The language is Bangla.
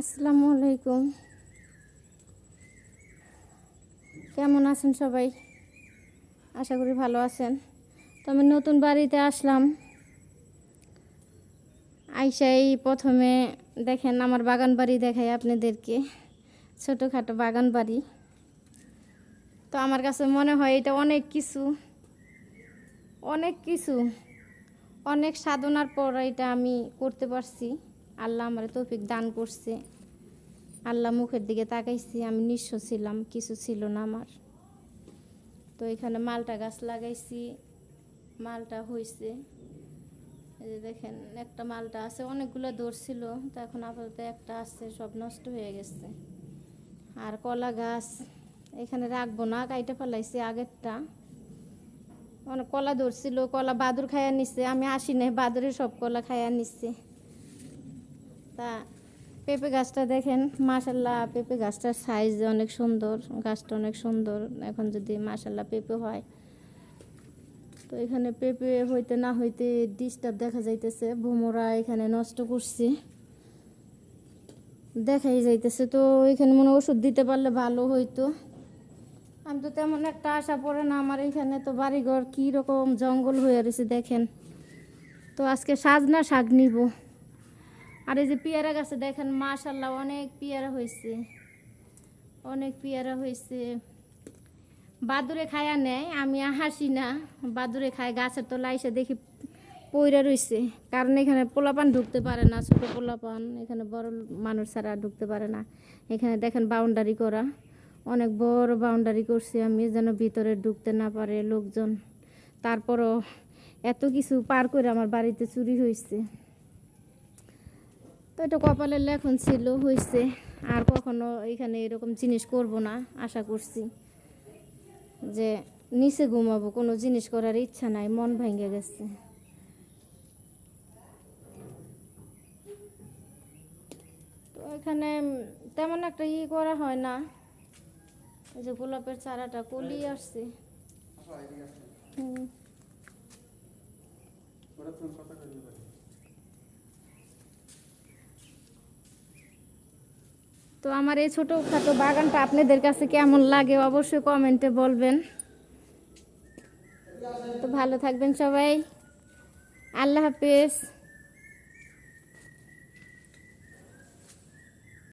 আসসালামু আলাইকুম। কেমন আছেন সবাই? আশা করি ভালো আছেন। তো আমি নতুন বাড়িতে আসলাম। আইসাই প্রথমে দেখেন আমার বাগান বাড়ি দেখাই আপনাদেরকে। ছোটোখাটো বাগান বাড়ি। তো আমার কাছে মনে হয় এটা অনেক কিছু। অনেক কিছু। অনেক সাধনার পর এটা আমি করতে পারছি। আল্লাহ আমার তৌফিক দান করছে। আল্লাহ মুখের দিকে তাকাইছি, আমি নিঃস্ব ছিলাম, কিছু ছিল না আমার। তো এখানে মালটা গাছ লাগাইছি, মালটা হয়েছে এই যে দেখেন, একটা মালটা আছে, অনেকগুলো ধরছিল তো এখন আপাতত একটা আছে, সব নষ্ট হয়ে গেছে। আর কলা গাছ, এখানে রাখব না, কাইটে ফেলাইছি আগেরটা। অনেক কলা ধরছিল কলা বাদুর খাইয়া নিচ্ছে আমি আসি নাই, বাদুরে সব কলা খাইয়া নিচ্ছে তা পেঁপে গাছটা দেখেন, মাশাল্লাহ পেঁপে গাছটার সাইজ অনেক সুন্দর, গাছটা অনেক সুন্দর, এখন যদি মাশাল্লাহ পেঁপে হয়। তো এখানে পেঁপে হইতে না হইতে ডিস্টার্ব দেখা যাইতেছে, ভোমরা এখানে নষ্ট করছে। দেখাই যাইতেছে, তো এখানে মনে ওষুধ দিতে পারলে ভালো হইতো। আমি তো তেমন একটা আশা পড়ে না, আমার এখানে তো বাড়িঘর কী রকম জঙ্গল হয়ে রয়েছে দেখেন। তো আজকে সাজনা শাক নিব। আর এই যে পেয়ারা গাছে দেখেন মাশাল্লাহ অনেক পেয়ারা হয়েছে। অনেক পেয়ারা হয়েছে। বাদুরে খায়া নেয়, আমি হাসি না। বাদুরে খায়, গাছের তলা এসে দেখি পইরা রয়েছে কারণ এখানে পোলাপান ঢুকতে পারে না, ছোট পোলাপান। এখানে বড় মানুষ ছাড়া ঢুকতে পারে না। এখানে দেখেন বাউন্ডারি করা। অনেক বড় বাউন্ডারি করছি আমি যেন ভিতরে ঢুকতে না পারে লোকজন। তারপরও এত কিছু পার করে আমার বাড়িতে চুরি হয়েছে। তো এটা কপালের লেখন ছিল হয়েছে আর কখনো এখানে এরকম জিনিস করব না, আশা করছি যে নিচে ঘুমাবো, কোনো জিনিস করার ইচ্ছা নাই, মন ভেঙে গেছে। তো এখানে তেমন একটা ই করা হয় না, এই যে গোলাপের চারাটা কলি আসছে। হুম। তো আমার এই ছোটোখাটো বাগানটা আপনাদের কাছে কেমন লাগে অবশ্যই কমেন্টে বলবেন। তো ভালো থাকবেন সবাই। আল্লাহ হাফেজ।